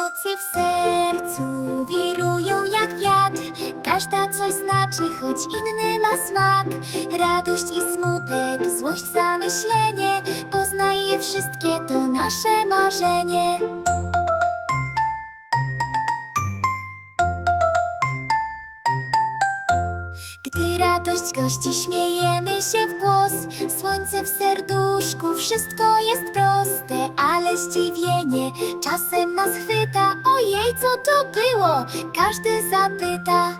Emocje w sercu wirują jak wiatr. Każda coś znaczy, choć inny ma smak. Radość i smutek, złość, zamyślenie. Poznaje wszystkie, to nasze marzenie Gdy radość gości, śmiejemy się w głos. Słońce w serduszku, wszystko jest proste Ale zdziwienie czasem nas chwyta. Ojej, co to było? Każdy zapyta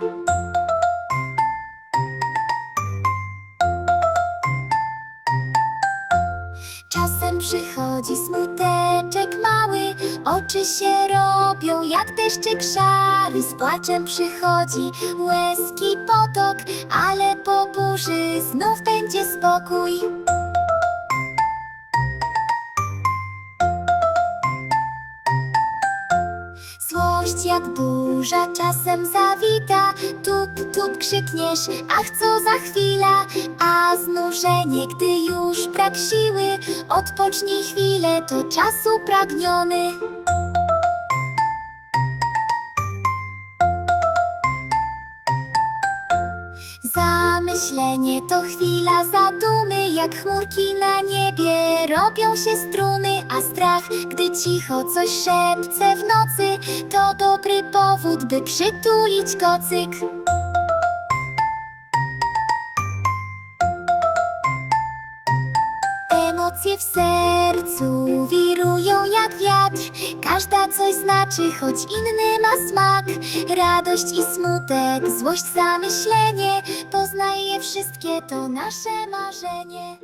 Czasem przychodzi smuteczek mały Oczy się robią jak deszczyk szary. Z płaczem przychodzi łezki potok Ale po burzy znów będzie spokój. Złość jak burza czasem zawita. Tup, tup krzykniesz, ach co za chwila znużenie, gdy już brak siły Odpocznij chwilę, to czasu pragniony Zamyślenie to chwila zadumy Jak chmurki na niebie robią się struny A strach, gdy cicho coś szepce w nocy To dobry powód, by przytulić kocyk Emocje w sercu wirują jak wiatr. Każda coś znaczy, choć inny ma smak. Radość i smutek, złość, zamyślenie Poznaje wszystkie, to nasze marzenie